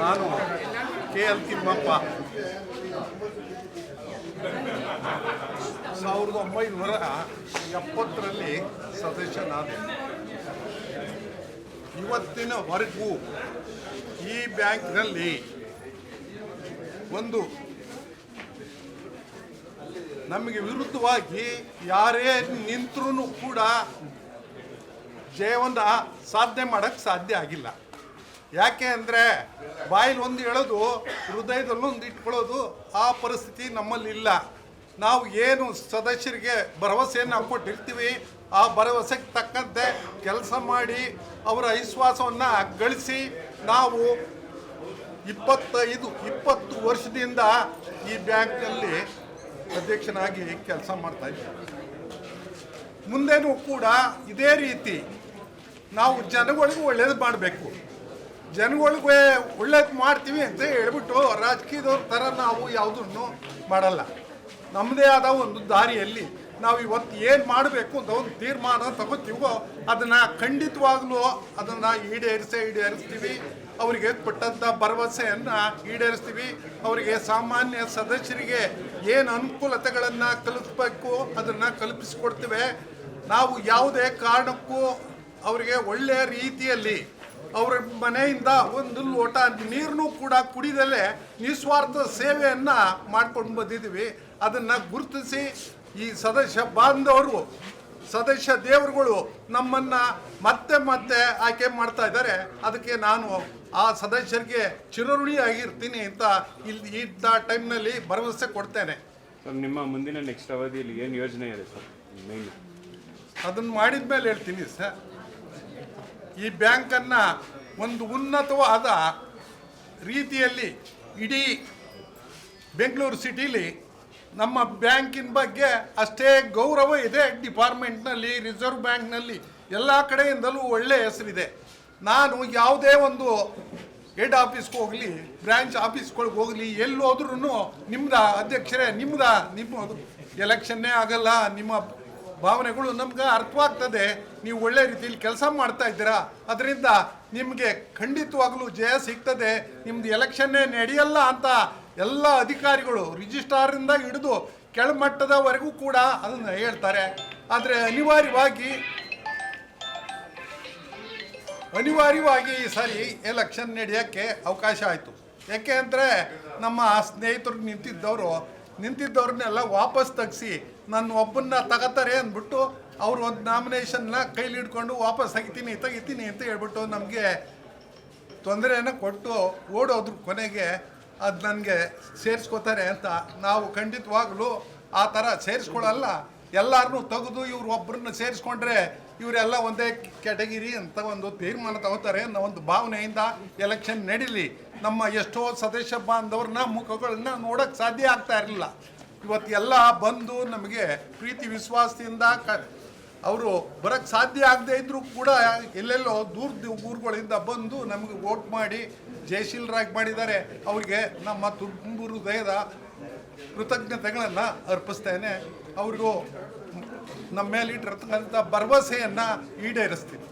ನಾನು K L Thimmappa. ಸಾವಿರದ ಒಂಬೈನೂರ ಎಪ್ಪತ್ತರಲ್ಲಿ ಸದಸ್ಯನಾದೆ. ಇವತ್ತಿನವರೆಗೂ ಈ ಬ್ಯಾಂಕ್ನಲ್ಲಿ ಒಂದು ನಮಗೆ ವಿರುದ್ಧವಾಗಿ ಯಾರೇ ನಿಂತರೂ ಕೂಡ ಜಯವನ್ನು ಸಾಧನೆ ಮಾಡೋಕ್ಕೆ ಸಾಧ್ಯ ಆಗಿಲ್ಲ. ಯಾಕೆ ಅಂದರೆ ಬಾಯಲ್ಲಿ ಒಂದು ಹೇಳೋದು ಹೃದಯದಲ್ಲೊಂದು ಇಟ್ಕೊಳ್ಳೋದು, ಆ ಪರಿಸ್ಥಿತಿ ನಮ್ಮಲ್ಲಿಲ್ಲ ನಾವು ಏನು ಸದಸ್ಯರಿಗೆ ಭರವಸೆಯನ್ನು ಕೊಟ್ಟಿರ್ತೀವಿ, ಆ ಭರವಸೆಗೆ ತಕ್ಕಂತೆ ಕೆಲಸ ಮಾಡಿ ಅವರ ವಿಶ್ವಾಸವನ್ನು ಗಳಿಸಿ ನಾವು ಇಪ್ಪತ್ತೈದು, ಇಪ್ಪತ್ತು ವರ್ಷದಿಂದ ಈ ಬ್ಯಾಂಕ್ನಲ್ಲಿ ಅಧ್ಯಕ್ಷನಾಗಿ ಕೆಲಸ ಮಾಡ್ತಾ ಇದ್ದೀವಿ. ಮುಂದೆನೂ ಕೂಡ ಇದೇ ರೀತಿ ನಾವು ಜನಗಳಿಗೂ ಒಳ್ಳೇದು ಮಾಡಬೇಕು. ಜನಗಳಿಗೆ ಒಳ್ಳೇದು ಮಾಡ್ತೀವಿ ಅಂತ ಹೇಳ್ಬಿಟ್ಟು ರಾಜಕೀಯದವ್ರ ಥರ ನಾವು ಯಾವುದನ್ನು ಮಾಡಲ್ಲ. ನಮ್ಮದೇ ಆದ ಒಂದು ದಾರಿಯಲ್ಲಿ ನಾವು ಇವತ್ತು ಏನು ಮಾಡಬೇಕು ಅಂತ ಒಂದು ತೀರ್ಮಾನ ತಗೋತೀವೋ ಅದನ್ನು ಖಂಡಿತವಾಗ್ಲೂ ಅದನ್ನು ಈಡೇರಿಸೇ ಈಡೇರಿಸ್ತೀವಿ. ಅವರಿಗೆ ಕೊಟ್ಟಂಥ ಭರವಸೆಯನ್ನು ಈಡೇರಿಸ್ತೀವಿ. ಅವರಿಗೆ ಸಾಮಾನ್ಯ ಸದಸ್ಯರಿಗೆ ಏನು ಅನುಕೂಲತೆಗಳನ್ನು ಕಲಿಸ್ಬೇಕು ಅದನ್ನು ಕಲ್ಪಿಸಿಕೊಡ್ತೇವೆ. ನಾವು ಯಾವುದೇ ಕಾರಣಕ್ಕೂ ಅವರಿಗೆ ಒಳ್ಳೆಯ ರೀತಿಯಲ್ಲಿ ಅವರ ಮನೆಯಿಂದ ಒಂದು ಲೋಟ ನೀರನ್ನು ಕೂಡ ಕುಡಿದಲೇ ನಿಸ್ವಾರ್ಥ ಸೇವೆಯನ್ನು ಮಾಡ್ಕೊಂಡು ಬಂದಿದ್ದೀವಿ. ಅದನ್ನು ಗುರುತಿಸಿ ಈ ಸದಸ್ಯ ಬಾಂಧವರು ಸದಸ್ಯ ದೇವರುಗಳು ನಮ್ಮನ್ನು ಮತ್ತೆ ಮತ್ತೆ ಆಯ್ಕೆ ಮಾಡ್ತಾ ಇದ್ದಾರೆ. ಅದಕ್ಕೆ ನಾನು ಆ ಸದಸ್ಯರಿಗೆ ಚಿರಋಣಿಯಾಗಿರ್ತೀನಿ ಅಂತ ಇಲ್ಲಿ ಇಂಥ ಟೈಮ್ನಲ್ಲಿ ಭರವಸೆ ಕೊಡ್ತೇನೆ. ಸರ್ ನಿಮ್ಮ ಮುಂದಿನ ನೆಕ್ಸ್ಟ್ ಅವಧಿಯಲ್ಲಿ ಏನು ಯೋಜನೆ ಇದೆ ಸರ್? ಅದನ್ನು ಮಾಡಿದ ಮೇಲೆ ಹೇಳ್ತೀನಿ ಸರ್. ಈ ಬ್ಯಾಂಕನ್ನು ಒಂದು ಉನ್ನತವಾದ ರೀತಿಯಲ್ಲಿ ಇಡೀ ಬೆಂಗಳೂರು ಸಿಟೀಲಿ ನಮ್ಮ ಬ್ಯಾಂಕಿನ ಬಗ್ಗೆ ಅಷ್ಟೇ ಗೌರವ ಇದೆ. ಡಿಪಾರ್ಟ್ಮೆಂಟ್ನಲ್ಲಿ, ರಿಸರ್ವ್ ಬ್ಯಾಂಕ್ನಲ್ಲಿ ಎಲ್ಲ ಕಡೆಯಿಂದಲೂ ಒಳ್ಳೆಯ ಹೆಸರಿದೆ. ನಾನು ಯಾವುದೇ ಒಂದು ಹೆಡ್ ಆಫೀಸ್ಗೆ ಹೋಗಲಿ ಬ್ರ್ಯಾಂಚ್ ಆಫೀಸ್ಗಳಿಗೆ ಹೋಗಲಿ ಎಲ್ಲೋದ್ರೂ ನಿಮ್ಮದ ಅಧ್ಯಕ್ಷರೇ ನಿಮ್ಮದ ನಿಮ್ಮ ಎಲೆಕ್ಷನ್ನೇ ಆಗಲ್ಲ. ನಿಮ್ಮ ಭಾವನೆಗಳು ನಮ್ಗೆ ಅರ್ಥವಾಗ್ತದೆ. ನೀವು ಒಳ್ಳೆ ರೀತಿಯಲ್ಲಿ ಕೆಲಸ ಮಾಡ್ತಾ ಇದ್ದೀರಾ. ಅದರಿಂದ ನಿಮಗೆ ಖಂಡಿತವಾಗಲೂ ಜಯ ಸಿಗ್ತದೆ. ನಿಮ್ದು ಎಲೆಕ್ಷನ್ನೇ ನಡೆಯಲ್ಲ ಅಂತ ಎಲ್ಲ ಅಧಿಕಾರಿಗಳು ರಿಜಿಸ್ಟ್ರಾರಿಂದ ಹಿಡಿದು ಕೆಳಮಟ್ಟದವರೆಗೂ ಕೂಡ ಅದನ್ನು ಹೇಳ್ತಾರೆ. ಆದರೆ ಅನಿವಾರ್ಯವಾಗಿ ಅನಿವಾರ್ಯವಾಗಿ ಈ ಸಾರಿ ಎಲೆಕ್ಷನ್ ನಡೆಯೋಕ್ಕೆ ಅವಕಾಶ ಆಯಿತು. ಯಾಕೆ ಅಂದರೆ ನಮ್ಮ ಸ್ನೇಹಿತರು ನಿಂತಿದ್ದವರು, ನಿಂತಿದ್ದವ್ರನ್ನೆಲ್ಲ ವಾಪಸ್ ತೆಗ್ಸಿ ನನ್ನ ಒಬ್ಬನ್ನ ತಗೋತಾರೆ ಅಂದ್ಬಿಟ್ಟು ಅವ್ರು ಒಂದು ನಾಮಿನೇಷನ್ನ ಕೈಲಿ ಹಿಡ್ಕೊಂಡು ವಾಪಸ್ ತೆಗಿತೀನಿ ತೆಗಿತೀನಿ ಅಂತ ಹೇಳ್ಬಿಟ್ಟು ನಮಗೆ ತೊಂದರೆಯನ್ನು ಕೊಟ್ಟು ಓಡೋದ್ರ ಕೊನೆಗೆ ಅದು ನನಗೆ ಸೇರಿಸ್ಕೋತಾರೆ ಅಂತ ನಾವು ಖಂಡಿತವಾಗ್ಲೂ ಆ ಥರ ಸೇರಿಸ್ಕೊಳ್ಳಲ್ಲ ಎಲ್ಲರನ್ನೂ ತೆಗೆದು ಇವ್ರು ಒಬ್ಬರನ್ನ ಸೇರಿಸ್ಕೊಂಡ್ರೆ ಇವರೆಲ್ಲ ಒಂದೇ ಕ್ಯಾಟಗಿರಿ ಅಂತ ಒಂದು ತೀರ್ಮಾನ ತಗೋತಾರೆ ಅನ್ನೋ ಒಂದು ಭಾವನೆಯಿಂದ ಎಲೆಕ್ಷನ್ ನಡೀಲಿ. ನಮ್ಮ ಎಷ್ಟೋ ಸದಸ್ಯ ಬಾಂಧವ್ರನ್ನ, ಮುಖಗಳನ್ನ ನೋಡೋಕ್ಕೆ ಸಾಧ್ಯ ಆಗ್ತಾ ಇರಲಿಲ್ಲ. ಇವತ್ತು ಎಲ್ಲ ಬಂದು ನಮಗೆ ಪ್ರೀತಿ ವಿಶ್ವಾಸದಿಂದ ಕ ಅವರು ಬರೋಕ್ಕೆ ಸಾಧ್ಯ ಆಗದೆ ಇದ್ದರೂ ಕೂಡ ಎಲ್ಲೆಲ್ಲೋ ದೂರ ಊರುಗಳಿಂದ ಬಂದು ನಮಗೆ ವೋಟ್ ಮಾಡಿ ಜಯಶೀಲರಾಗಿ ಮಾಡಿದ್ದಾರೆ. ಅವರಿಗೆ ನಮ್ಮ ತುಂಬು ಹೃದಯದ ಕೃತಜ್ಞತೆಗಳನ್ನು ಅರ್ಪಿಸ್ತೇನೆ. ಅವ್ರಿಗೂ ನಮ್ಮ ಮೇಲೆ ಇಟ್ಟಿರ್ತಕ್ಕಂಥ ಭರವಸೆಯನ್ನು ಈಡೇರಿಸ್ತೀನಿ.